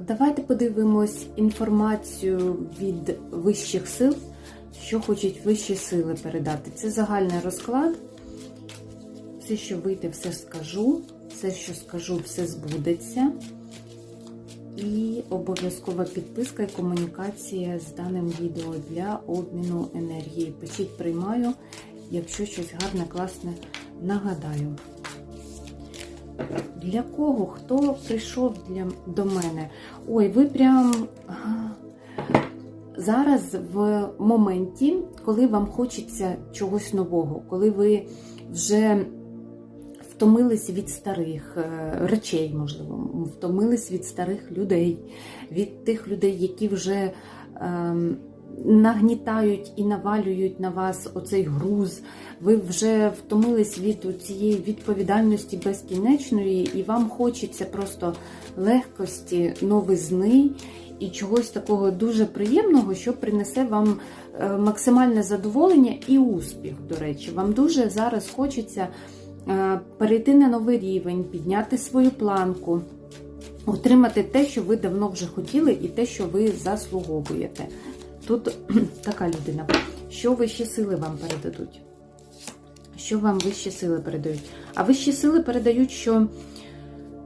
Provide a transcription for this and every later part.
Давайте подивимось інформацію від вищих сил, що хочуть вищі сили передати. Це загальний розклад. Все, що вийде, все скажу. Все, що скажу, все збудеться. І обов'язкова підписка і комунікація з даним відео для обміну енергії. Пишіть, приймаю, якщо щось гарне, класне нагадаю. Для кого? Хто прийшов для, до мене? Ой, ви прям зараз в моменті, коли вам хочеться чогось нового, коли ви вже втомились від старих е, речей, можливо, втомились від старих людей, від тих людей, які вже ем, нагнітають і навалюють на вас оцей груз. Ви вже втомились від цієї відповідальності безкінечної, і вам хочеться просто легкості, новизни і чогось такого дуже приємного, що принесе вам е, максимальне задоволення і успіх. До речі, вам дуже зараз хочеться е, перейти на новий рівень, підняти свою планку. Отримати те, що ви давно вже хотіли, і те, що ви заслуговуєте. Тут така людина. Що вищі сили вам передадуть? Що вам вищі сили передають? А вищі сили передають, що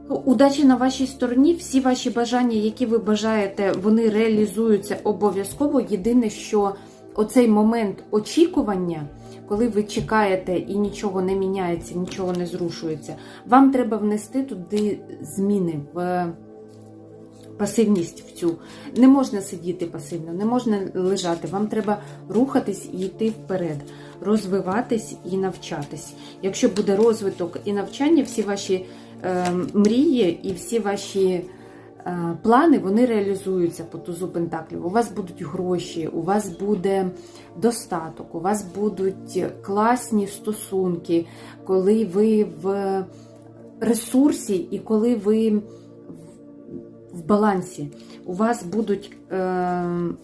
удачі на вашій стороні, всі ваші бажання, які ви бажаєте, вони реалізуються обов'язково. Єдине, що оцей момент очікування, коли ви чекаєте і нічого не міняється, нічого не зрушується, вам треба внести туди зміни в пасивність в цю. Не можна сидіти пасивно, не можна лежати. Вам треба рухатись і йти вперед, розвиватись і навчатись. Якщо буде розвиток і навчання, всі ваші е, мрії і всі ваші е, плани вони реалізуються по тузу пентаклів. У вас будуть гроші, у вас буде достаток, у вас будуть класні стосунки, коли ви в ресурсі і коли ви в балансі. У вас будуть е,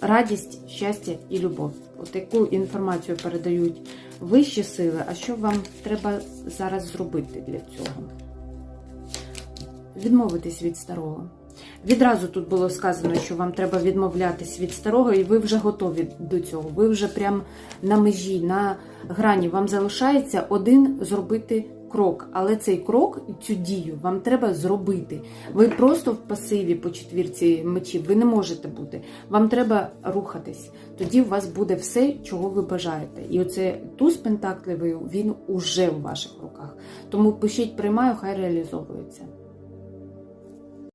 радість, щастя і любов. От таку інформацію передають вищі сили. А що вам треба зараз зробити для цього? Відмовитись від старого. Відразу тут було сказано, що вам треба відмовлятись від старого, і ви вже готові до цього. Ви вже прям на межі, на грані. Вам залишається один зробити крок, але цей крок цю дію вам треба зробити. Ви просто в пасиві по четвірці мечів, ви не можете бути. Вам треба рухатись. Тоді у вас буде все, чого ви бажаєте. І оце туз пентаклевий, він уже у ваших руках. Тому пишіть, приймаю, хай реалізовується.